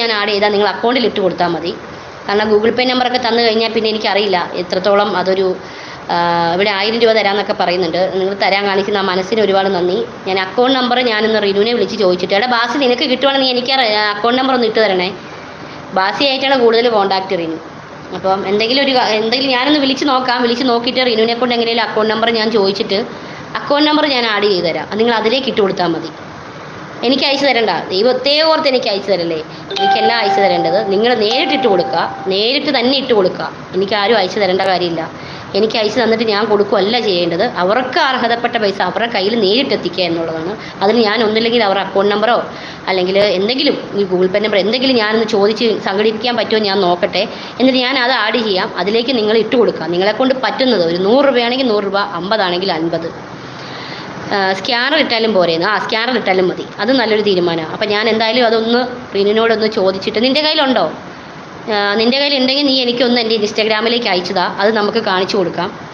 ഞാൻ ആഡ് ചെയ്താൽ നിങ്ങൾ അക്കൗണ്ടിൽ ഇട്ട് കൊടുത്താൽ മതി. കാരണം ഗൂഗിൾ പേ നമ്പറൊക്കെ തന്നു കഴിഞ്ഞാൽ പിന്നെ എനിക്കറിയില്ല എത്രത്തോളം അതൊരു ഇവിടെ ആയിരം രൂപ തരാമെന്നൊക്കെ പറയുന്നുണ്ട്. നിങ്ങൾ തരാൻ കാണിക്കുന്ന മനസ്സിന് ഒരുപാട് നന്ദി. ഞാൻ അക്കൗണ്ട് നമ്പർ ഞാനിന്ന് റിനുവിനെ വിളിച്ച് ചോദിച്ചിട്ട് എടാ ബാസി നിനക്ക് കിട്ടുവാണെങ്കിൽ എനിക്ക് അക്കൗണ്ട് നമ്പർ ഒന്ന് ഇട്ട് തരണേ. ബാസി ആയിട്ടാണ് കൂടുതൽ കോൺടാക്ട് റിനു. അപ്പം എന്തെങ്കിലും ഒരു എന്തെങ്കിലും ഞാനൊന്ന് വിളിച്ച് നോക്കാം. വിളിച്ച് നോക്കിയിട്ട് റിനുവിനെ കൊണ്ട് എങ്ങനെയും അക്കൗണ്ട് നമ്പർ ഞാൻ ചോദിച്ചിട്ട് അക്കൗണ്ട് നമ്പർ ഞാൻ ആഡ് ചെയ്ത് തരാം. നിങ്ങൾ അതിലേക്ക് ഇട്ട് കൊടുത്താൽ മതി. എനിക്ക് അയച്ചു തരണ്ട. ദൈവത്തെ ഓർത്ത് എനിക്ക് അയച്ചു തരല്ലേ? എനിക്കെല്ലാം അയച്ചു തരേണ്ടത് നിങ്ങൾ നേരിട്ട് ഇട്ട് കൊടുക്കുക. നേരിട്ട് തന്നെ ഇട്ട് കൊടുക്കുക. എനിക്ക് ആരും അയച്ചു തരേണ്ട കാര്യമില്ല. എനിക്ക് അയച്ചു തന്നിട്ട് ഞാൻ കൊടുക്കുകയല്ല ചെയ്യേണ്ടത്. അവർക്ക് അർഹതപ്പെട്ട പൈസ അവരുടെ കയ്യിൽ നേരിട്ട് എത്തിക്കുക എന്നുള്ളതാണ്. അതിന് ഞാൻ ഒന്നില്ലെങ്കിൽ അവരുടെ അക്കൗണ്ട് നമ്പറോ അല്ലെങ്കിൽ എന്തെങ്കിലും ഈ ഗൂഗിൾ പേ നമ്പർ എന്തെങ്കിലും ഞാനൊന്ന് ചോദിച്ച് സംഘടിപ്പിക്കാൻ പറ്റുമോ ഞാൻ നോക്കട്ടെ. എന്നിട്ട് ഞാൻ അത് ആഡ് ചെയ്യാം. അതിലേക്ക് നിങ്ങൾ ഇട്ട് കൊടുക്കുക. നിങ്ങളെ കൊണ്ട് പറ്റുന്നത് ഒരു നൂറ് രൂപയാണെങ്കിൽ നൂറ് രൂപ അമ്പതാണെങ്കിൽ അൻപത്. സ്കാനർ ഇട്ടാലും പോരേന്ന് ആ സ്കാനർ ഇട്ടാലും മതി. അത് നല്ലൊരു തീരുമാനമാണ്. അപ്പം ഞാൻ എന്തായാലും അതൊന്ന് റിനിനോടൊന്ന് ചോദിച്ചിട്ട് നിന്റെ കയ്യിലുണ്ടോ? നിന്റെ കയ്യിൽ ഉണ്ടെങ്കിൽ നീ എനിക്കൊന്ന് എന്റെ ഇൻസ്റ്റാഗ്രാമിലേക്ക് അയച്ചതാ. അത് നമുക്ക് കാണിച്ചു കൊടുക്കാം.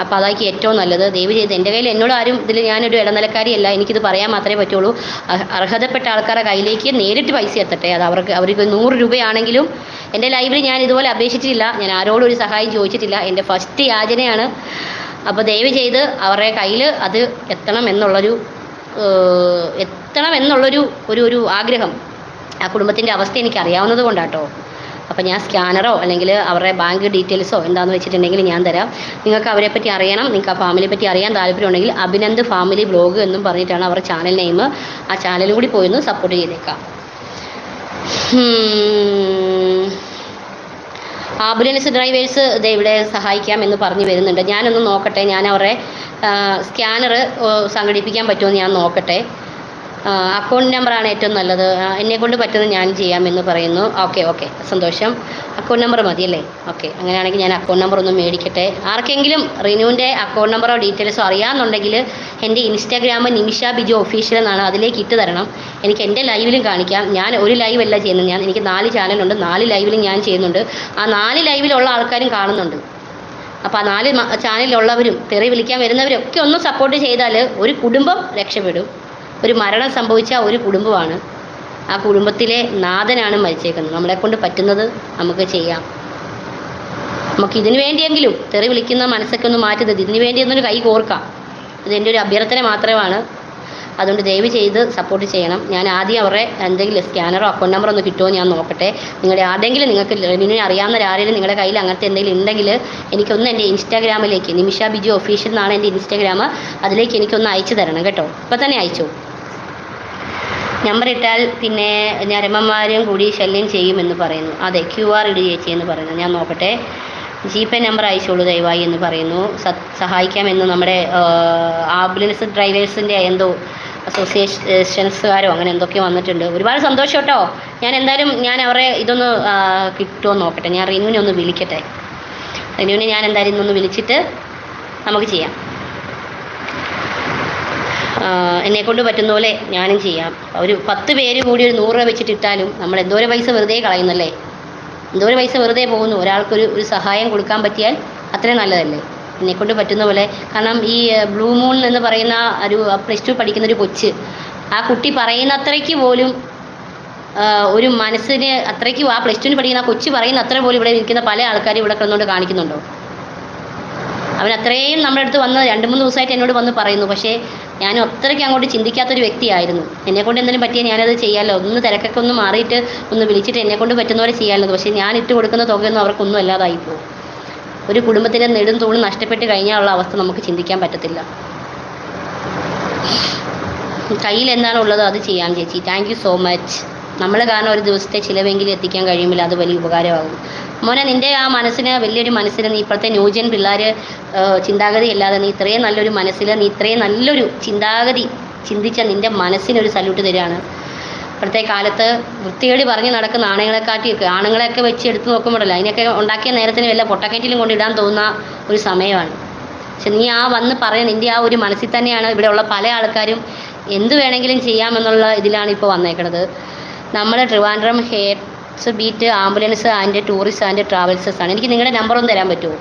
അപ്പോൾ അതായിരിക്കും ഏറ്റവും നല്ലത്. ദയവ് ചെയ്ത് എന്റെ കയ്യിൽ എന്നോട് ആരും ഇതിൽ ഞാനൊരു ഇടനിലക്കാരിയല്ല. എനിക്കിത് പറയാൻ മാത്രമേ പറ്റുള്ളൂ. അർഹതപ്പെട്ട ആൾക്കാരുടെ കയ്യിലേക്ക് നേരിട്ട് പൈസ എത്തട്ടെ. അത് അവർക്ക് അവർക്ക് നൂറ് രൂപയാണെങ്കിലും എന്റെ ലൈവിൽ ഞാൻ ഇതുപോലെ അപേക്ഷിച്ചിട്ടില്ല. ഞാൻ ആരോടും ഒരു സഹായം ചോദിച്ചിട്ടില്ല. എന്റെ ഫസ്റ്റ് യാചനയാണ് അപ്പോൾ ദയവ് ചെയ്ത് അവരുടെ കയ്യിൽ അത് എത്തണം എന്നുള്ളൊരു എത്തണം എന്നുള്ളൊരു ഒരു ഒരു ആഗ്രഹം ആ കുടുംബത്തിന്റെ അവസ്ഥ എനിക്ക് അറിയാവുന്നത് കൊണ്ടാട്ടോ. അപ്പോൾ ഞാൻ സ്കാനറോ അല്ലെങ്കിൽ അവരുടെ ബാങ്ക് ഡീറ്റെയിൽസോ എന്താണെന്ന് വെച്ചിട്ടുണ്ടെങ്കിൽ ഞാൻ തരാം. നിങ്ങൾക്ക് അവരെ പറ്റി അറിയണം നിങ്ങൾക്ക് ആ ഫാമിലിയെ പറ്റി അറിയാൻ താല്പര്യമുണ്ടെങ്കിൽ അഭിനന്ദ് ഫാമിലി ബ്ലോഗ് എന്നും പറഞ്ഞിട്ടാണ് അവരുടെ ചാനൽ നെയിം ആ ചാനലും കൂടി പോയി ഒന്ന് സപ്പോർട്ട് ചെയ്തേക്കാം. ആംബുലൻസ് ഡ്രൈവേഴ്സ് ഇവിടെ സഹായിക്കാം എന്ന് പറഞ്ഞു വരുന്നുണ്ട്. ഞാനൊന്ന് നോക്കട്ടെ. ഞാൻ അവരെ സ്കാനർ സംഘടിപ്പിക്കാൻ പറ്റുമോ എന്ന് ഞാൻ നോക്കട്ടെ. അക്കൗണ്ട് നമ്പറാണ് ഏറ്റവും നല്ലത്. എന്നെ കൊണ്ട് പറ്റുന്നത് ഞാൻ ചെയ്യാമെന്ന് പറയുന്നു. Okay okay. സന്തോഷം. അക്കൗണ്ട് നമ്പർ മതി അല്ലേ ഓക്കെ. അങ്ങനെയാണെങ്കിൽ ഞാൻ അക്കൗണ്ട് നമ്പർ ഒന്ന് മേടിക്കട്ടെ. ആർക്കെങ്കിലും റിനുവിന്റെ അക്കൗണ്ട് നമ്പറോ ഡീറ്റെയിൽസോ അറിയാമെന്നുണ്ടെങ്കിൽ എന്റെ ഇൻസ്റ്റാഗ്രാം നിമിഷ ബിജു ഒഫീഷ്യൽ എന്നാണ് അതിലേക്ക് ഇട്ട് തരണം. എനിക്ക് എന്റെ ലൈവിലും കാണിക്കാം. ഞാൻ ഒരു ലൈവ് അല്ല ചെയ്യുന്നത്. ഞാൻ എനിക്ക് നാല് ചാനലുണ്ട്. നാല് ലൈവിലും ഞാൻ ചെയ്യുന്നുണ്ട്. ആ നാല് ലൈവിലുള്ള ആൾക്കാരും കാണുന്നുണ്ട്. അപ്പോൾ ആ നാല് ചാനലിലുള്ളവരും തെറി വിളിക്കാൻ വരുന്നവരൊക്കെ ഒന്ന് സപ്പോർട്ട് ചെയ്താൽ ഒരു കുടുംബം രക്ഷപ്പെടും. ഒരു മരണം സംഭവിച്ച ഒരു കുടുംബമാണ്. ആ കുടുംബത്തിലെ നാഥനാണ് മരിച്ചേക്കുന്നത്. നമ്മളെ കൊണ്ട് പറ്റുന്നത് നമുക്ക് ചെയ്യാം. നമുക്ക് ഇതിനു വേണ്ടിയെങ്കിലും തെറി വിളിക്കുന്ന മനസ്സൊക്കെ ഒന്ന് മാറ്റുന്നത് ഇതിനു വേണ്ടി ഒന്നൊരു കൈ കോർക്കാം. ഇതെന്റെ ഒരു അഭ്യർത്ഥന മാത്രമാണ്. അതുകൊണ്ട് ദയവ് ചെയ്ത് സപ്പോർട്ട് ചെയ്യണം. ഞാൻ ആദ്യം അവരുടെ എന്തെങ്കിലും സ്കാനറോ അക്കൗണ്ട് നമ്പറോ ഒന്ന് കിട്ടുമോ ഞാൻ നോക്കട്ടെ. നിങ്ങളുടെ ആരുടെങ്കിലും നിങ്ങൾക്ക് റെവന്യൂ അറിയാവുന്ന ആരെങ്കിലും നിങ്ങളുടെ കയ്യിൽ അങ്ങനത്തെ എന്തെങ്കിലും ഉണ്ടെങ്കിൽ എനിക്കൊന്ന് എന്റെ ഇൻസ്റ്റാഗ്രാമിലേക്ക് നിമിഷ ബിജു ഒഫീഷ്യൽ എന്നാണ് എന്റെ ഇൻസ്റ്റാഗ്രാം അതിലേക്ക് എനിക്കൊന്ന് അയച്ചു തരണം കേട്ടോ. ഇപ്പം തന്നെ അയച്ചു? നമ്പർ ഇട്ടാൽ പിന്നെ ഞരമ്മമാരും കൂടി ശല്യം ചെയ്യുമെന്ന് പറയുന്നു. അതെ ക്യു ആർ ഇട് ചേച്ചി എന്ന് പറയുന്നു. ഞാൻ നോക്കട്ടെ. ജി പേ നമ്പർ അയച്ചോളൂ ദയവായി എന്ന് പറയുന്നു. സഹായിക്കാമെന്ന് നമ്മുടെ ആംബുലൻസ് ഡ്രൈവേഴ്സിന്റെ എന്തോ അസോസിയേഷൻസുകാരോ അങ്ങനെ എന്തൊക്കെയോ വന്നിട്ടുണ്ട്. ഒരുപാട് സന്തോഷം കേട്ടോ. ഞാൻ എന്തായാലും ഞാൻ അവരെ ഇതൊന്ന് കിട്ടുമോ നോക്കട്ടെ. ഞാൻ റിനുവിനെ ഒന്ന് വിളിക്കട്ടെ. റിനുവിനെ ഞാൻ എന്തായാലും ഇന്നൊന്ന് വിളിച്ചിട്ട് നമുക്ക് ചെയ്യാം. എന്നെ കൊണ്ട് പറ്റുന്ന പോലെ ഞാനും ചെയ്യാം. ഒരു പത്ത് പേര് കൂടി ഒരു നൂറ് രൂപ വെച്ചിട്ടിട്ടാലും നമ്മൾ എന്തോരം പൈസ വെറുതെ കളയുന്നല്ലേ? എന്തോരം പൈസ വെറുതെ പോകുന്നു. ഒരാൾക്കൊരു ഒരു സഹായം കൊടുക്കാൻ പറ്റിയാൽ അത്രയും നല്ലതല്ലേ? എന്നെ കൊണ്ട് പറ്റുന്ന പോലെ. കാരണം ഈ ബ്ലൂ മൂൺ എന്ന് പറയുന്ന ഒരു പ്ലസ് ടു പഠിക്കുന്ന ഒരു കൊച്ച് ആ കുട്ടി പറയുന്ന അത്രയ്ക്ക് പോലും ഒരു മനസ്സിന് അത്രയ്ക്കും ആ പ്ലസ് ടുവിന് പഠിക്കുന്ന ആ കൊച്ചു പറയുന്ന അത്ര പോലും ഇവിടെ നിൽക്കുന്ന പല ആൾക്കാരും ഇവിടെ കിടന്നുകൊണ്ട് കാണിക്കുന്നുണ്ടോ? അവൻ അത്രയും നമ്മുടെ അടുത്ത് വന്ന് രണ്ട് മൂന്ന് ദിവസമായിട്ട് എന്നോട് വന്ന് പറയുന്നു. പക്ഷേ ഞാൻ അത്രയ്ക്ക് അങ്ങോട്ട് ചിന്തിക്കാത്തൊരു വ്യക്തിയായിരുന്നു. എന്നെ കൊണ്ട് എന്തെങ്കിലും പറ്റിയാൽ ഞാനത് ചെയ്യാമല്ലോ ഒന്ന് തിരക്കൊക്കെ ഒന്ന് മാറിയിട്ട് ഒന്ന് വിളിച്ചിട്ട് എന്നെ കൊണ്ട് പറ്റുന്ന പോലെ ചെയ്യാമല്ലോ പക്ഷേ ഞാൻ ഇട്ട് കൊടുക്കുന്ന തുകയൊന്നും അവർക്കൊന്നും അല്ലാതായി പോകും ഒരു കുടുംബത്തിന്റെ നെടും തൂണ് നഷ്ടപ്പെട്ട് കഴിഞ്ഞാലുള്ള അവസ്ഥ നമുക്ക് ചിന്തിക്കാൻ പറ്റത്തില്ല. കയ്യിൽ എന്താണ് ഉള്ളത് അത് ചെയ്യാം ചേച്ചി. Thank so much. നമ്മൾ കാരണം ഒരു ദിവസത്തെ ചിലവെങ്കിലും എത്തിക്കാൻ കഴിയുമ്പോൾ അത് വലിയ ഉപകാരമാകും മോനെ നിന്റെ ആ മനസ്സിന് വലിയൊരു മനസ്സിന് നീ ഇപ്പോഴത്തെ ന്യൂജൻ പിള്ളേർ ചിന്താഗതി ഇല്ലാതെ നീ ഇത്രയും നല്ലൊരു മനസ്സിൽ നീ ഇത്രയും നല്ലൊരു ചിന്താഗതി ചിന്തിച്ച നിന്റെ മനസ്സിനൊരു സല്യൂട്ട് തരികയാണ്. ഇപ്പോഴത്തെ കാലത്ത് വൃത്തികേടി പറഞ്ഞ് നടക്കുന്ന ആണുങ്ങളെക്കാട്ടിയൊക്കെ ആണുങ്ങളെയൊക്കെ വെച്ച് എടുത്ത് നോക്കുമ്പോഴല്ലോ അതിനൊക്കെ ഉണ്ടാക്കിയ നേരത്തിന് വല്ല പൊട്ടക്കേറ്റിലും കൊണ്ടിടാൻ തോന്നുന്ന ഒരു സമയമാണ്. പക്ഷെ നീ ആ വന്ന് പറയുന്ന നിന്റെ ആ ഒരു മനസ്സിൽ തന്നെയാണ് ഇവിടെയുള്ള പല ആൾക്കാരും എന്ത് വേണമെങ്കിലും ചെയ്യാമെന്നുള്ള ഇതിലാണ് ഇപ്പോൾ വന്നേക്കുന്നത് നമ്മൾ Trivandrum hairs beat ambulance and tourist and travels ആണ്. എനിക്ക് നിങ്ങളുടെ നമ്പർ ഒന്ന് തരാൻ പറ്റുമോ?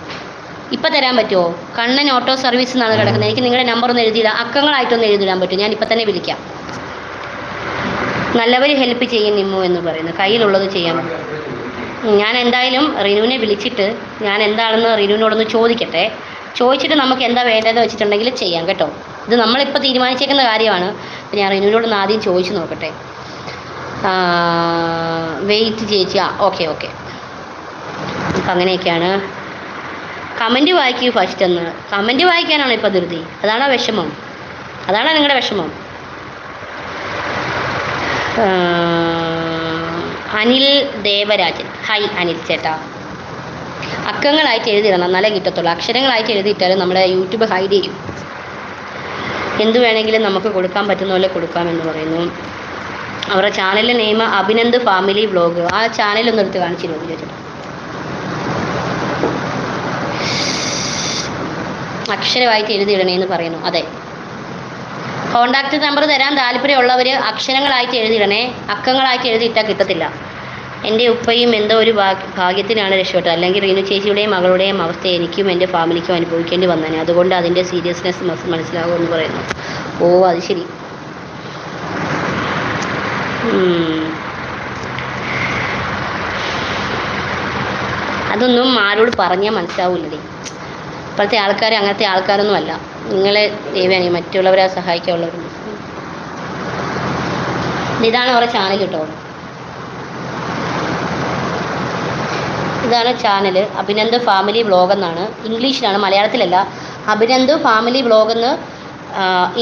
ഇപ്പം തരാൻ പറ്റുമോ? കണ്ണൻ ഓട്ടോ സർവീസ് എന്നാണ് കിടക്കുന്നത്. എനിക്ക് നിങ്ങളുടെ നമ്പർ ഒന്ന് എഴുതിയിടാം. അക്കങ്ങളായിട്ടൊന്ന് എഴുതിയിടാൻ പറ്റും ഞാൻ ഇപ്പം തന്നെ വിളിക്കാം. നല്ലവർ ഹെൽപ്പ് ചെയ്യും നിമ്മു എന്ന് പറയുന്നു. കയ്യിലുള്ളത് ചെയ്യാൻ ഞാൻ എന്തായാലും റിനുവിനെ വിളിച്ചിട്ട് ഞാൻ എന്താണെന്ന് റിനുവിനോടൊന്ന് ചോദിക്കട്ടെ. ചോദിച്ചിട്ട് നമുക്ക് എന്താ വേണ്ടതെന്ന് വെച്ചിട്ടുണ്ടെങ്കിൽ ചെയ്യാം കേട്ടോ. ഇത് നമ്മളിപ്പോൾ തീരുമാനിച്ചേക്കുന്ന കാര്യമാണ്. ഞാൻ റിനുവിനോടൊന്ന് ആദ്യം ചോദിച്ചു നോക്കട്ടെ. വെയിറ്റ് ചേച്ചി. ആ ഓക്കെ ഓക്കെ അപ്പം അങ്ങനെയൊക്കെയാണ്. കമന്റ് വായിക്കൂ ഫസ്റ്റ് എന്ന് കമന്റ് വായിക്കാനാണ് ഇപ്പോൾ ധൃതി. അതാണോ വിഷമം. അതാണോ നിങ്ങളുടെ വിഷമം. അനിൽ ദേവരാജൻ. ഹൈ അനിൽ ചേട്ടാ. അക്കങ്ങളായിട്ട് എഴുതിയിടണം. എന്നാലേ കിട്ടത്തുള്ളൂ. അക്ഷരങ്ങളായിട്ട് എഴുതിയിട്ടാലും നമ്മുടെ യൂട്യൂബ് ഹൈഡ് ചെയ്യും. എന്ത് വേണമെങ്കിലും നമുക്ക് കൊടുക്കാൻ പറ്റുന്ന പോലെ കൊടുക്കാമെന്ന് പറയുന്നു. അവരുടെ ചാനലിന്റെ നെയിം അഭിനന്ദ് ഫാമിലി വ്ലോഗ് ആ ചാനൽ ഒന്ന് എടുത്ത് കാണിച്ചിരുന്നു ചേട്ടാ അക്ഷരമായിട്ട് എഴുതി എഴുതിയിടണേന്ന് പറയുന്നു. അതെ. കോണ്ടാക്ട് നമ്പർ തരാൻ താല്പര്യമുള്ളവർ അക്ഷരങ്ങളായിട്ട് എഴുതിയിടണേ. അക്കങ്ങളായിട്ട് എഴുതിയിട്ടാൽ കിട്ടത്തില്ല. എന്റെ ഉപ്പയും എന്തോ ഒരു ഭാഗ്യ ഭാഗ്യത്തിനാണ് രക്ഷപ്പെട്ടത്. അല്ലെങ്കിൽ റീനു ചേച്ചിയുടെയും മകളുടെയും അവസ്ഥ എനിക്കും എന്റെ ഫാമിലിക്കും അനുഭവിക്കേണ്ടി വന്നേനെ. അതുകൊണ്ട് അതിന്റെ സീരിയസ്നെസ് മനസ്സിലാകുമെന്ന് പറയുന്നു. ഓ അത് ശരി. അതൊന്നും ആരോട് പറഞ്ഞാൽ മനസ്സിലാവില്ലടി ഇപ്പോഴത്തെ ആൾക്കാർ അങ്ങനത്തെ ആൾക്കാരൊന്നും അല്ല. നിങ്ങളെ ദൈവമാണ് മറ്റുള്ളവരെ സഹായിക്കാനുള്ളവരും ഇതാണ് അവരുടെ ചാനൽ കേട്ടോ. ഇതാണ് ചാനൽ അഭിനന്ദ് ഫാമിലി വ്ളോഗ് എന്നാണ്. ഇംഗ്ലീഷിലാണ് മലയാളത്തിലല്ല. അഭിനന്ദ് ഫാമിലി വ്ളോഗ് എന്ന്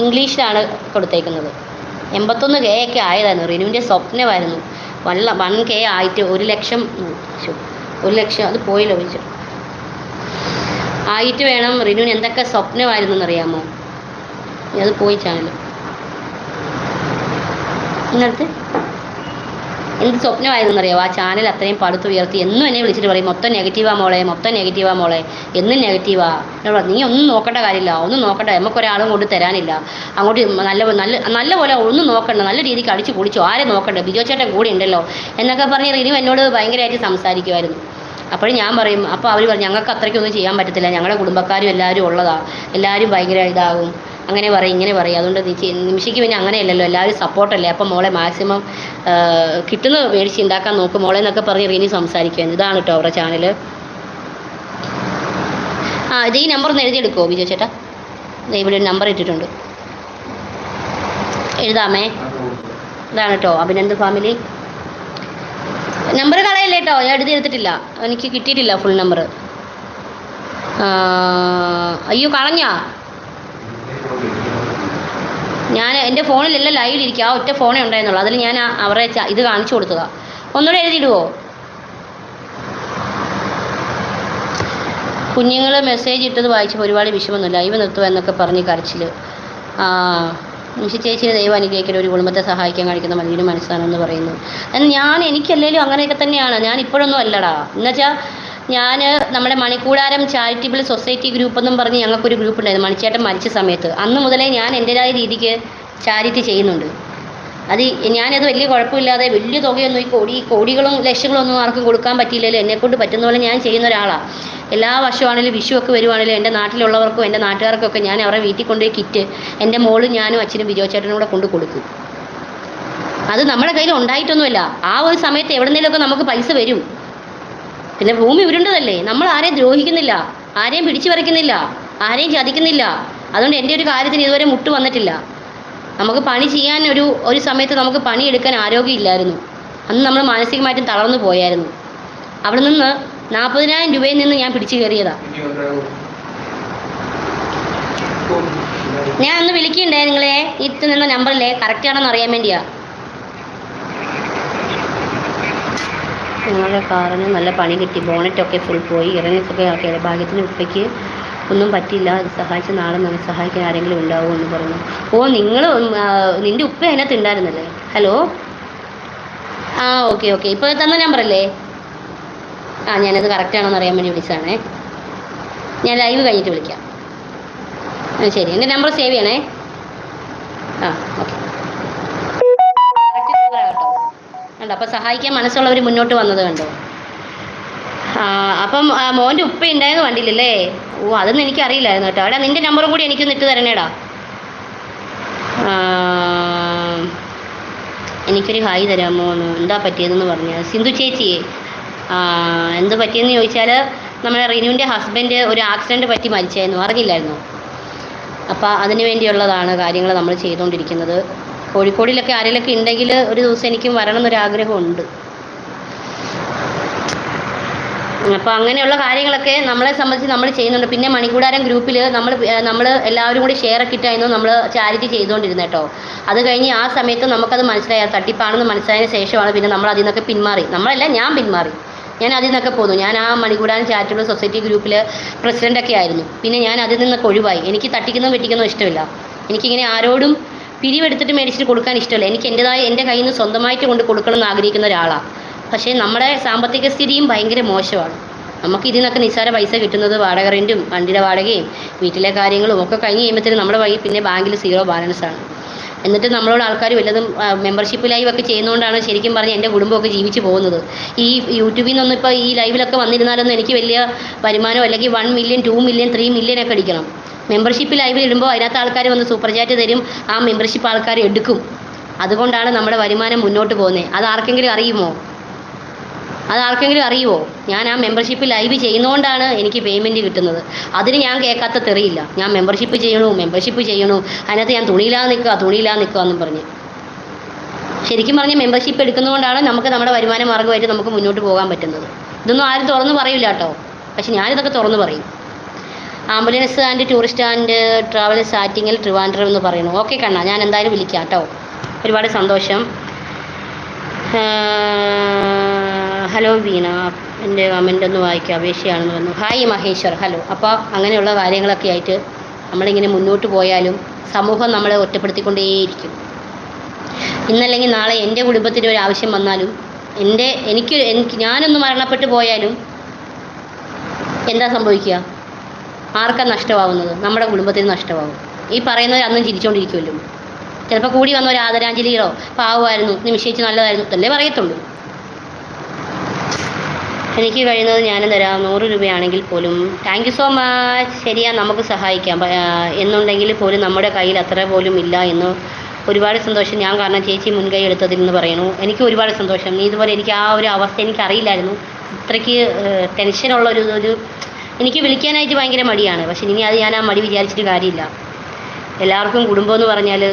ഇംഗ്ലീഷിലാണ് കൊടുത്തേക്കുന്നത്. എൺപത്തൊന്ന് കെ ഒക്കെ ആയതായിരുന്നു. റിനുവിന്റെ സ്വപ്നമായിരുന്നു. വൺ വൺ കെ ആയിട്ട് ഒരു ലക്ഷം ഒരു ലക്ഷം അത് പോയില്ലോ ചോദിച്ചു ആയിട്ട് വേണം റിനുവിന് എന്തൊക്കെ സ്വപ്നമായിരുന്നു എന്നറിയാമോ അത് പോയി ചാനൽ ഇന്നടുത്ത്? എന്ത് സ്വപ്നമായിരുന്നു എന്നറിയാമോ ആ ചാനൽ അത്രയും പടുത്തുയർത്തി എന്നും എന്നെ വിളിച്ചിട്ട് പറയും മൊത്തം നെഗറ്റീവാ മോളെ മൊത്തം നെഗറ്റീവാ മോളെ. എന്നും നെഗറ്റീവാ എന്നോട് നീ ഒന്നും നോക്കേണ്ട കാര്യമില്ല. ഒന്നും നോക്കണ്ട. നമുക്കൊരാളും കൊണ്ട് തരാനില്ല. അങ്ങോട്ട് നല്ല നല്ല നല്ല പോലെ ഒന്നും നോക്കണ്ട. നല്ല രീതിക്ക് അടിച്ചു പൊളിച്ചു. ആരെ നോക്കണ്ട? ബിജോ ചേട്ടൻ കൂടെ ഉണ്ടല്ലോ. എന്നൊക്കെ പറഞ്ഞ് റിനു എന്നോട് ഭയങ്കരമായിട്ട് സംസാരിക്കുമായിരുന്നു അപ്പോഴും ഞാൻ പറയും അപ്പോൾ അവർ പറഞ്ഞു ഞങ്ങൾക്ക് അത്രയ്ക്കൊന്നും ചെയ്യാൻ പറ്റത്തില്ല. ഞങ്ങളുടെ കുടുംബക്കാരും എല്ലാവരും ഉള്ളതാണ് എല്ലാവരും ഭയങ്കര ഇതാകും. അങ്ങനെ പറയും ഇങ്ങനെ പറയും. അതുകൊണ്ട് നിമിഷയ്ക്ക് പിന്നെ അങ്ങനെയല്ലല്ലോ. എല്ലാവരും സപ്പോർട്ടല്ലേ അപ്പം മോളെ മാക്സിമം കിട്ടുന്നത് മേടിച്ച് ഉണ്ടാക്കാൻ നോക്കും. മോളെ എന്നൊക്കെ പറഞ്ഞ് റീനി സംസാരിക്കുമായിരുന്നു ഇതാണ് കേട്ടോ അവരുടെ ചാനൽ ആ ഇത് ഈ നമ്പർ ഒന്ന് എഴുതിയെടുക്കുമോ ബിജു ചേട്ടാ? ഇവിടെ നമ്പർ ഇട്ടിട്ടുണ്ട്. എഴുതാമേ? ഇതാണ് കേട്ടോ അഭിനന്ദ് ഫാമിലി നമ്പർ കളയല്ലേ കേട്ടോ? ഞാൻ എഴുതി എടുത്തിട്ടില്ല. എനിക്ക് കിട്ടിയിട്ടില്ല ഫുൾ നമ്പർ അയ്യോ കളഞ്ഞാ? ഞാൻ എന്റെ ഫോണിലല്ല ലൈവിലിരിക്കുക ആ ഒറ്റ ഫോണേ ഉണ്ടായിരുന്നുള്ളൂ. അതിൽ ഞാൻ അവരെ ഇത് കാണിച്ചു കൊടുത്തതാ. ഒന്നുകൂടെ എഴുതിയിടുവോ? കുഞ്ഞുങ്ങൾ മെസ്സേജ് ഇട്ടത് വായിച്ചപ്പോൾ ഒരുപാട് വിഷമമൊന്നും ലൈവ് നിർത്തുക എന്നൊക്കെ പറഞ്ഞ് കരച്ചിൽ ആ നിമിഷ ചേച്ചിയെ ദൈവം അനുഗ്രഹിക്കട്ടെ ഒരു കുടുംബത്തെ സഹായിക്കാൻ കാണിക്കുന്ന മനുവിന് മനസ്സാണെന്ന് പറയുന്നു. ഞാൻ എനിക്കല്ലേലും അങ്ങനെയൊക്കെ തന്നെയാണ്. ഞാൻ ഇപ്പോഴൊന്നും അല്ലടാ. എന്നുവെച്ചാൽ ഞാൻ നമ്മുടെ മണിക്കൂടാരം ചാരിറ്റബിൾ സൊസൈറ്റി ഗ്രൂപ്പ് എന്നും പറഞ്ഞ് ഞങ്ങൾക്കൊരു ഗ്രൂപ്പ് ഉണ്ടായിരുന്നു മണിച്ചേട്ടൻ മരിച്ച സമയത്ത്. അന്ന് മുതലേ ഞാൻ എന്റെതായ രീതിക്ക് ചാരിറ്റി ചെയ്യുന്നുണ്ട്. അത് ഞാനത് വലിയ കുഴപ്പമില്ലാതെ വലിയ തുകയൊന്നും ഈ കോടി കോടികളും ലക്ഷങ്ങളും ഒന്നും ആർക്കും കൊടുക്കാൻ പറ്റിയില്ലല്ലോ. എന്നെക്കൊണ്ട് പറ്റുന്ന പോലെ ഞാൻ ചെയ്യുന്ന ഒരാളാണ് എല്ലാ വർഷമാണെങ്കിലും വിഷു ഒക്കെ വരുവാണെങ്കിലും എന്റെ നാട്ടിലുള്ളവർക്കും എന്റെ നാട്ടുകാർക്കൊക്കെ ഞാൻ അവരുടെ വീട്ടിൽ കൊണ്ടുപോയി കിറ്റ് എന്റെ മോളും ഞാനും അച്ഛനും ചേട്ടനും കൂടെ കൊണ്ട് കൊടുക്കും. അത് നമ്മുടെ കയ്യിൽ ഉണ്ടായിട്ടൊന്നുമില്ല. ആ ഒരു സമയത്ത് എവിടെന്നേലുമൊക്കെ നമുക്ക് പൈസ വരും. പിന്നെ ഭൂമി ഉരുണ്ടതല്ലേ? നമ്മൾ ആരെയും ദ്രോഹിക്കുന്നില്ല ആരെയും പിടിച്ചു പറിക്കുന്നില്ല ആരെയും ചതിക്കുന്നില്ല. അതുകൊണ്ട് എന്റെ ഒരു കാര്യത്തിന് ഇതുവരെ മുട്ട് വന്നിട്ടില്ല. നമുക്ക് പണി ചെയ്യാൻ ഒരു ഒരു സമയത്ത് നമുക്ക് പണിയെടുക്കാൻ ആരോഗ്യമില്ലായിരുന്നു. അന്ന് നമ്മൾ മാനസികമായിട്ടും തളർന്നു പോയായിരുന്നു. അവിടെ നിന്ന് നാൽപ്പതിനായിരം രൂപയിൽ നിന്ന് ഞാൻ പിടിച്ചു കയറിയതാ. ഞാൻ ഒന്ന് വിളിക്കണ്ടേ നിങ്ങളെ ഇട്ട് നിന്ന നമ്പറിലെ കറക്റ്റ് ആണെന്ന് അറിയാൻ വേണ്ടിയാ. നിങ്ങളുടെ കാറിന് നല്ല പണി കിട്ടി. ബോണറ്റൊക്കെ ഫുൾ പോയി. ഇറങ്ങിയൊക്കെ ആക്കിയത് ഭാഗ്യത്തിന് ഉപ്പയ്ക്ക് ഒന്നും പറ്റില്ല സഹായിച്ച നാളെ നമുക്ക് സഹായിക്കാൻ ആരെങ്കിലും ഉണ്ടാവുമോ എന്ന് പറഞ്ഞു. ഓ നിങ്ങൾ നിന്റെ ഉപ്പ അതിനകത്ത് ഉണ്ടായിരുന്നല്ലേ? ഹലോ? ആ ഓക്കെ ഓക്കെ. ഇപ്പോൾ തന്ന നമ്പറല്ലേ? ആ ഞാനത് കറക്റ്റാണോ എന്ന് അറിയാൻ വേണ്ടി വിളിച്ചതാണേ. ഞാൻ ലൈവ് കഴിഞ്ഞിട്ട് വിളിക്കാം. ശരി. എന്റെ നമ്പർ സേവ് ചെയ്യണേ. കണ്ടോ? അപ്പോൾ സഹായിക്കാൻ മനസ്സുള്ളവർ മുന്നോട്ട് വന്നത് കണ്ടോ? അപ്പം മോന്റെ ഉപ്പ ഉണ്ടായെന്ന് കണ്ടില്ലല്ലേ? ഓ അതൊന്നും എനിക്കറിയില്ലായിരുന്നു കേട്ടോ. എടാ നിന്റെ നമ്പറും കൂടി എനിക്കൊന്ന് ഇട്ട് തരണേടാ. എനിക്കൊരു ഹായ് തരാമോ എന്ന് എന്താ പറ്റിയതെന്ന് പറഞ്ഞു. സിന്ധു ചേച്ചിയെ. എന്ത് പറ്റിയെന്ന് ചോദിച്ചാൽ നമ്മുടെ റിനുവിന്റെ ഹസ്ബൻഡ് ഒരു ആക്സിഡന്റ് പറ്റി മരിച്ചായിരുന്നു അറിഞ്ഞില്ലായിരുന്നു. അപ്പോൾ അതിനു വേണ്ടിയുള്ളതാണ് കാര്യങ്ങൾ നമ്മൾ ചെയ്തുകൊണ്ടിരിക്കുന്നത് കോഴിക്കോടിലൊക്കെ ആരെങ്കിലൊക്കെ ഉണ്ടെങ്കിൽ ഒരു ദിവസം എനിക്കും വരണം എന്നൊരാഗ്രഹമുണ്ട് അപ്പോൾ അങ്ങനെയുള്ള കാര്യങ്ങളൊക്കെ നമ്മളെ സംബന്ധിച്ച് നമ്മൾ ചെയ്യുന്നുണ്ട്. പിന്നെ മണിക്കൂടാരം ഗ്രൂപ്പിൽ നമ്മൾ നമ്മൾ എല്ലാവരും കൂടി ഷെയർ ഒക്കെ ഇട്ടായിരുന്നു നമ്മൾ ചാരിറ്റി ചെയ്തുകൊണ്ടിരുന്നത് കേട്ടോ. അത് കഴിഞ്ഞ് ആ സമയത്ത് നമുക്കത് മനസ്സിലായി. തട്ടിപ്പാണെന്ന് മനസ്സിലായതിന് ശേഷമാണ് പിന്നെ നമ്മൾ അതിൽ നിന്നൊക്കെ പിന്മാറി. നമ്മളല്ല ഞാൻ പിന്മാറി. ഞാൻ അതിൽ നിന്നൊക്കെ പോന്നു. ഞാൻ ആ മണിക്കൂടാരം ചാരിറ്റബിൾ സൊസൈറ്റി ഗ്രൂപ്പിൽ പ്രസിഡന്റൊക്കെ ആയിരുന്നു. പിന്നെ ഞാൻ അതിൽ നിന്നൊക്കെ ഒഴിവായി എനിക്ക് തട്ടിക്കുന്നതും വെട്ടിക്കുന്നതും ഇഷ്ടമില്ല. എനിക്കിങ്ങനെ ആരോടും പിരിവെടുത്തിട്ട് മേടിച്ചിട്ട് കൊടുക്കാൻ ഇഷ്ടമല്ല. എനിക്ക് എന്റെതായ എന്റെ കയ്യിൽ നിന്ന് സ്വന്തമായിട്ട് കൊണ്ട് കൊടുക്കണം എന്ന് ആഗ്രഹിക്കുന്ന ഒരാളാണ് പക്ഷേ നമ്മുടെ സാമ്പത്തിക സ്ഥിതിയും ഭയങ്കര മോശമാണ്. നമുക്ക് ഇതിനൊക്കെ നിസ്സാര പൈസ കിട്ടുന്നത് വാടക റെന്റും വണ്ടിയുടെ വാടകയും വീട്ടിലെ കാര്യങ്ങളും ഒക്കെ കഴിഞ്ഞ് കഴിയുമ്പോഴത്തേനും നമ്മുടെ പിന്നെ ബാങ്കിൽ സീറോ ബാലൻസ് ആണ്. എന്നിട്ട് നമ്മളോട് ആൾക്കാർ വല്ലതും മെമ്പർഷിപ്പ് ലൈവ് ഒക്കെ ചെയ്യുന്നതുകൊണ്ടാണ് ശരിക്കും പറഞ്ഞ് എന്റെ കുടുംബമൊക്കെ ജീവിച്ച് പോകുന്നത്. ഈ യൂട്യൂബിൽ നിന്നൊന്നും ഇപ്പോൾ ഈ ലൈവിലൊക്കെ വന്നിരുന്നാലൊന്നും എനിക്ക് വലിയ വരുമാനം അല്ലെങ്കിൽ one million two million three million ഒക്കെ അടിക്കണം. മെമ്പർഷിപ്പ് ലൈവിൽ ഇടുമ്പോൾ അതിനകത്ത് ആൾക്കാർ വന്ന് സൂപ്പർ ചാറ്റ് തരും. ആ മെമ്പർഷിപ്പ് ആൾക്കാർ എടുക്കും. അതുകൊണ്ടാണ് നമ്മുടെ വരുമാനം മുന്നോട്ട് പോകുന്നത് അത് ആർക്കെങ്കിലും അറിയുമോ? അത് ആർക്കെങ്കിലും അറിയുമോ ഞാൻ ആ മെമ്പർഷിപ്പ് ലൈവ് ചെയ്യുന്നതുകൊണ്ടാണ് എനിക്ക് പേയ്മെന്റ് കിട്ടുന്നത്. അതിന് ഞാൻ കേൾക്കാത്ത തെറിയില്ല. ഞാൻ മെമ്പർഷിപ്പ് ചെയ്യണു മെമ്പർഷിപ്പ് ചെയ്യണു. അതിനകത്ത് ഞാൻ തുണിയിലാ നിൽക്കുക തുണിയിലാ നിൽക്കുക എന്നും പറഞ്ഞ്. ശരിക്കും പറഞ്ഞ മെമ്പർഷിപ്പ് എടുക്കുന്നതുകൊണ്ടാണ് നമുക്ക് നമ്മുടെ വരുമാന മാർഗമായിട്ട് നമുക്ക് മുന്നോട്ട് പോകാൻ പറ്റുന്നത്. ഇതൊന്നും ആരും തുറന്ന് പറയില്ല കേട്ടോ. പക്ഷെ ഞാനിതൊക്കെ തുറന്ന് പറയും. Ambulance and tourist and travel സാറ്റിങ്ങിൽ Trivandrum എന്ന് പറയുന്നു. ഓക്കെ കണ്ണ ഞാൻ എന്തായാലും വിളിക്കാം കേട്ടോ. ഒരുപാട് സന്തോഷം. ഹലോ വീണ. എന്റെ കമന്റ് ഒന്ന് വായിക്കുക അപേക്ഷയാണെന്ന് പറഞ്ഞു. ഹായ് മഹേശ്വർ. ഹലോ അപ്പോൾ അങ്ങനെയുള്ള കാര്യങ്ങളൊക്കെ ആയിട്ട് നമ്മളിങ്ങനെ മുന്നോട്ട് പോയാലും സമൂഹം നമ്മളെ ഒറ്റപ്പെടുത്തിക്കൊണ്ടേയിരിക്കും. ഇന്നല്ലെങ്കിൽ നാളെ എന്റെ കുടുംബത്തിന് ഒരു ആവശ്യം വന്നാലും എന്റെ എനിക്ക് എനിക്ക് ഞാനൊന്ന് മരണപ്പെട്ടു പോയാലും എന്താ സംഭവിക്കുക? ആർക്കാ നഷ്ടമാവുന്നത്? നമ്മുടെ കുടുംബത്തിന് നഷ്ടമാവും. ഈ പറയുന്നവർ അന്നും ചിരിച്ചുകൊണ്ടിരിക്കുമല്ലോ ചിലപ്പോൾ കൂടി വന്ന ഒരു ആദരാഞ്ജലികളോ പാവമായിരുന്നു നിമിഷിച്ച് നല്ലതായിരുന്നു ഇതല്ലേ പറയത്തുള്ളൂ. എനിക്ക് കഴിയുന്നത് ഞാനും തരാം. നൂറ് രൂപയാണെങ്കിൽ പോലും. താങ്ക് യു സോ മച്ച് ശരിയാ നമുക്ക് സഹായിക്കാം. എന്നുണ്ടെങ്കിൽ പോലും നമ്മുടെ കയ്യിൽ അത്ര പോലും ഇല്ല എന്ന് ഒരുപാട് സന്തോഷം. ഞാൻ കാരണം ചേച്ചി മുൻകൈ എടുത്തതിൽ എന്ന് പറയുന്നു. എനിക്ക് ഒരുപാട് സന്തോഷം. നീ ഇതുപോലെ എനിക്ക് ആ ഒരു അവസ്ഥ എനിക്കറിയില്ലായിരുന്നു. ഇത്രയ്ക്ക് ടെൻഷനുള്ള ഒരു ഒരു എനിക്ക് വിളിക്കാനായിട്ട് ഭയങ്കര മടിയാണ്. പക്ഷെ ഇനി അത് ഞാൻ ആ മടി വിചാരിച്ചിട്ട് കാര്യമില്ല. എല്ലാവർക്കും കുടുംബം എന്ന് പറഞ്ഞാൽ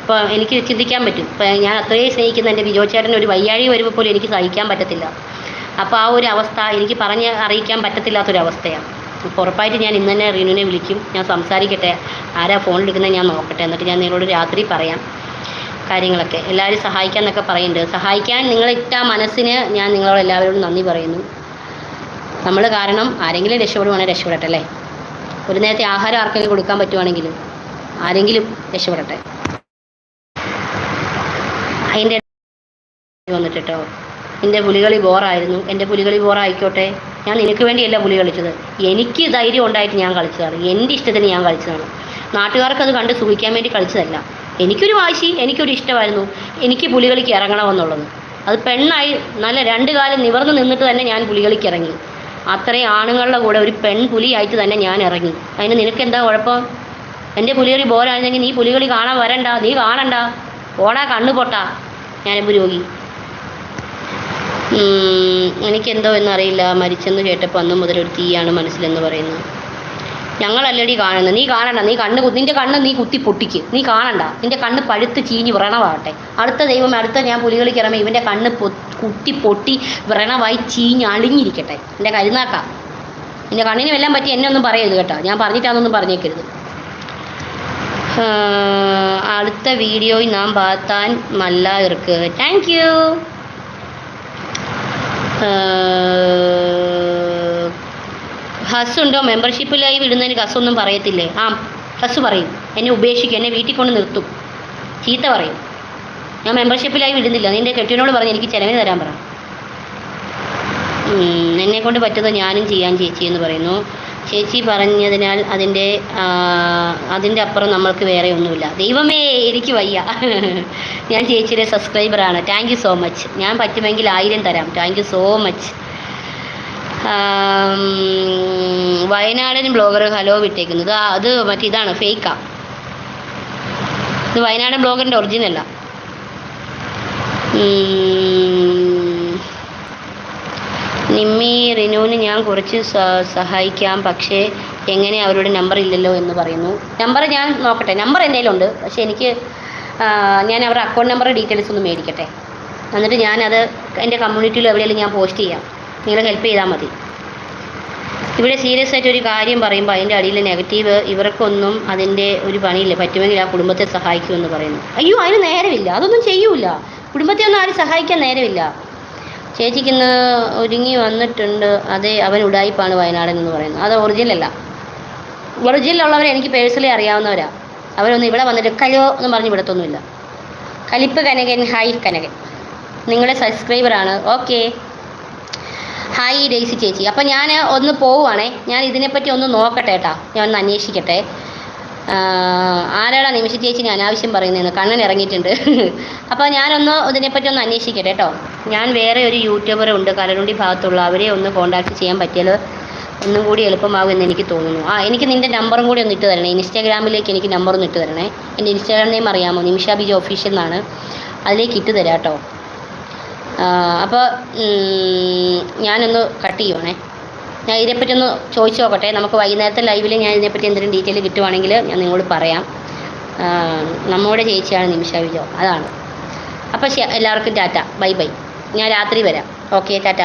ഇപ്പോൾ എനിക്ക് ചിന്തിക്കാൻ പറ്റും. ഇപ്പം ഞാൻ അത്രയും സ്നേഹിക്കുന്ന എന്റെ ബിജോ ചേട്ടൻ ഒരു വയ്യാഴി വരുമ്പോൾ പോലും എനിക്ക് സഹിക്കാൻ പറ്റത്തില്ല. അപ്പോൾ ആ ഒരു അവസ്ഥ എനിക്ക് പറഞ്ഞ് അറിയിക്കാൻ പറ്റത്തില്ലാത്തൊരവസ്ഥയാണ് അപ്പോൾ ഉറപ്പായിട്ട് ഞാൻ ഇന്ന് തന്നെ റീനുവിനെ വിളിക്കും. ഞാൻ സംസാരിക്കട്ടെ. ആരാ ഫോൺ എടുക്കുന്നത് ഞാൻ നോക്കട്ടെ. എന്നിട്ട് ഞാൻ നിങ്ങളോട് രാത്രി പറയാം കാര്യങ്ങളൊക്കെ. എല്ലാവരും സഹായിക്കാമെന്നൊക്കെ പറയുന്നുണ്ട്. സഹായിക്കാൻ നിങ്ങളിട്ട മനസ്സിന് ഞാൻ നിങ്ങളോട് എല്ലാവരോടും നന്ദി പറയുന്നു. നമ്മൾ കാരണം ആരെങ്കിലും രക്ഷപ്പെടുവാണെങ്കിൽ രക്ഷപ്പെടട്ടെ അല്ലേ? ഒരു നേരത്തെ ആഹാരം ആർക്കെങ്കിലും കൊടുക്കാൻ പറ്റുവാണെങ്കിൽ ആരെങ്കിലും രക്ഷപ്പെടട്ടെ. അതിന്റെ വന്നിട്ട് എന്റെ പുലികളി ബോറായിരുന്നു എന്റെ പുലികളി ബോറായിക്കോട്ടെ. ഞാൻ നിനക്ക് വേണ്ടിയല്ല പുലി കളിച്ചത്. എനിക്ക് ധൈര്യം ഉണ്ടായിട്ട് ഞാൻ കളിച്ചതാണ്. എന്റെ ഇഷ്ടത്തിന് ഞാൻ കളിച്ചതാണ്. നാട്ടുകാർക്ക് അത് കണ്ട് സുഖിക്കാൻ വേണ്ടി കളിച്ചതല്ല. എനിക്കൊരു വാശി എനിക്കൊരു ഇഷ്ടമായിരുന്നു. എനിക്ക് പുലികളിക്ക് ഇറങ്ങണമെന്നുള്ളത്. അത് പെണ്ണായി നല്ല രണ്ട് കാലം നിവർന്ന് നിന്നിട്ട് തന്നെ ഞാൻ പുലികളിക്ക് ഇറങ്ങി. അത്രയും ആണുങ്ങളുടെ കൂടെ ഒരു പെൺപുലിയായിട്ട് തന്നെ ഞാൻ ഇറങ്ങി. അതിന് നിനക്ക് എന്താ കുഴപ്പം? എന്റെ പുലികളി ബോരായിരുന്നെങ്കിൽ നീ പുലികളി കാണാൻ വരണ്ട. നീ കാണണ്ട. ഓടാ കണ്ണു പൊട്ടാ. ഞാനിപ്പോൾ രോഗി. എനിക്കെന്തോ എന്നറിയില്ല. മരിച്ചെന്ന് കേട്ടപ്പോൾ അന്ന് മുതൽ ഒരു തീയാണ് മനസ്സിലെന്ന് പറയുന്നു ഞങ്ങളല്ലടി കാണുന്നത്. നീ കാണണ്ട. നീ കണ്ണ് നിന്റെ കണ്ണ് നീ കുത്തി പൊട്ടിക്ക്. നീ കാണണ്ട. നിന്റെ കണ്ണ് പഴുത്ത് ചീഞ്ഞ് വ്രണമാകട്ടെ. അടുത്ത ദൈവം അടുത്ത ഞാൻ പുലികളിൽ കിറമ്പ ഇവന്റെ കണ്ണ് കുത്തി പൊട്ടി വ്രണമായി ചീഞ്ഞ് അളിഞ്ഞിരിക്കട്ടെ. എന്റെ കരുനാക്കാം എന്റെ കണ്ണിനും എല്ലാം പറ്റി എന്നെ ഒന്നും പറയരുത് കേട്ടോ. ഞാൻ പറഞ്ഞിട്ടാണെന്നൊന്നും പറഞ്ഞേക്കരുത്. അടുത്ത വീഡിയോയിൽ നാം പാത്താൻ നല്ല ഇർക്ക് താങ്ക് യു ഹസ്സുണ്ടോ? ഉണ്ടോ മെമ്പർഷിപ്പിലായി വിടുന്നതിന് ഹസ്സൊന്നും പറയത്തില്ലേ? ആ ഹസ് പറയും. എന്നെ ഉപേക്ഷിക്കും എന്നെ വീട്ടിൽ കൊണ്ട് നിർത്തും. ചീത്ത പറയും. ഞാൻ മെമ്പർഷിപ്പിലായി വിടുന്നില്ല. നിന്റെ കെട്ടിയനോട് പറഞ്ഞ് എനിക്ക് ചിലവിന് തരാൻ പറ. എന്നെ കൊണ്ട് പറ്റുന്നത് ഞാനും ചെയ്യാൻ ചേച്ചി എന്ന് പറയുന്നു. ചേച്ചി പറഞ്ഞതിനാൽ അതിന്റെ അതിന്റെ അപ്പുറം നമ്മൾക്ക് വേറെ ഒന്നുമില്ല. ദൈവമേ എനിക്ക് വയ്യ. ഞാൻ ചേച്ചിയുടെ സബ്സ്ക്രൈബറാണ് താങ്ക് യു സോ മച്ച് ഞാൻ പറ്റുമെങ്കിൽ ആയിരം തരാം. താങ്ക് യു സോ മച്ച് വയനാടൻ ബ്ലോഗർ ഹലോ വിട്ടേക്കുന്നത്. അത് മറ്റേ ഇതാണ് ഫേക്കാ. ഇത് വയനാടൻ ബ്ലോഗറിന്റെ ഒറിജിനല്ല. നിമ്മി റിനുവിന് ഞാൻ കുറച്ച് സഹായിക്കാം പക്ഷേ എങ്ങനെ അവരുടെ നമ്പർ ഇല്ലല്ലോ എന്ന് പറയുന്നു. നമ്പർ ഞാൻ നോക്കട്ടെ. നമ്പർ എന്റെ കയ്യിലുണ്ട് പക്ഷേ എനിക്ക് ഞാൻ അവരുടെ അക്കൗണ്ട് നമ്പർ ഡീറ്റെയിൽസ് ഒന്ന് മേടിക്കട്ടെ. എന്നിട്ട് ഞാനത് എന്റെ കമ്മ്യൂണിറ്റിയിൽ എവിടെയെങ്കിലും ഞാൻ പോസ്റ്റ് ചെയ്യാം. നിങ്ങൾ ഹെൽപ്പ് ചെയ്താൽ മതി. ഇവിടെ സീരിയസ് ആയിട്ട് ഒരു കാര്യം പറയുമ്പോൾ അതിന്റെ അടിയിൽ നെഗറ്റീവ് ഇവർക്കൊന്നും അതിന്റെ ഒരു പണിയില്ല. പറ്റുമെങ്കിൽ ആ കുടുംബത്തെ സഹായിക്കുമെന്ന് പറയുന്നു. അയ്യോ അതിന് നേരമില്ല. അതൊന്നും ചെയ്യൂല. കുടുംബത്തെ ഒന്നും ആരും സഹായിക്കാൻ നേരമില്ല. ചേച്ചിക്കിന്ന് ഒരുങ്ങി വന്നിട്ടുണ്ട്. അതെ അവൻ ഉടായിപ്പാണ് വയനാടൻ എന്ന് പറയുന്നത് അത് ഒറിജിനൽ അല്ല. ഒറിജിനലുള്ളവരെ എനിക്ക് പേഴ്സണലി അറിയാവുന്നവരാ. അവരൊന്നും ഇവിടെ വന്നിട്ട് കലോ എന്ന് പറഞ്ഞ് വിടത്തൊന്നുമില്ല. കലിപ്പ് കനകൻ ഹായ് കനകൻ. നിങ്ങളുടെ സബ്സ്ക്രൈബറാണ് ഓക്കെ ഹായ് ഡേസി ചേച്ചി. അപ്പോൾ ഞാൻ ഒന്ന് പോവുകയാണേ ഞാൻ ഇതിനെപ്പറ്റി ഒന്ന് നോക്കട്ടെ കേട്ടാ ഞാൻ ഒന്ന് അന്വേഷിക്കട്ടെ. ആരാടാ നിമിഷ ചേച്ചി? ഞാൻ ആവശ്യം പറയുന്നതെന്ന് കണ്ണൻ ഇറങ്ങിയിട്ടുണ്ട്. അപ്പോൾ ഞാനൊന്ന് ഇതിനെപ്പറ്റി ഒന്ന് അന്വേഷിക്കട്ടെ കേട്ടോ ഞാൻ വേറെ ഒരു യൂട്യൂബർ ഉണ്ട്. കലരുണ്ടി ഭാഗത്തുള്ള. അവരെ ഒന്ന് കോൺടാക്ട് ചെയ്യാൻ പറ്റിയാൽ ഒന്നും കൂടി എളുപ്പമാകുമെന്ന് എനിക്ക് തോന്നുന്നു. ആ എനിക്ക് നിന്റെ നമ്പറും കൂടി ഒന്ന് ഇട്ട് തരണേ. ഇൻസ്റ്റാഗ്രാമിലേക്ക് എനിക്ക് നമ്പർ ഒന്ന് ഇട്ട് തരണേ. എന്റെ ഇൻസ്റ്റാഗ്രാം നെയിം അറിയാമോ? നിമിഷ ബിജ് ഒഫീഷ്യൽ എന്നാണ് അതിലേക്ക് ഇട്ട് തരാം കേട്ടോ അപ്പോൾ ഞാനൊന്ന് കട്ട് ചെയ്യുവാണേ. ഞാൻ ഇതിനെപ്പറ്റി ഒന്ന് ചോദിച്ചു നോക്കട്ടെ. നമുക്ക് വൈകുന്നേരത്തെ ലൈവിൽ ഞാൻ ഇതിനെപ്പറ്റി എന്തെങ്കിലും ഡീറ്റെയിൽ കിട്ടുവാണെങ്കിൽ ഞാൻ നിങ്ങളോട് പറയാം. നമ്മുടെ ചേച്ചിയാണ് നിമിഷ വിജോ. അതാണ്. അപ്പോൾ എല്ലാവർക്കും ടാറ്റ. Bye bye. ഞാൻ രാത്രി വരാം. Okay tata.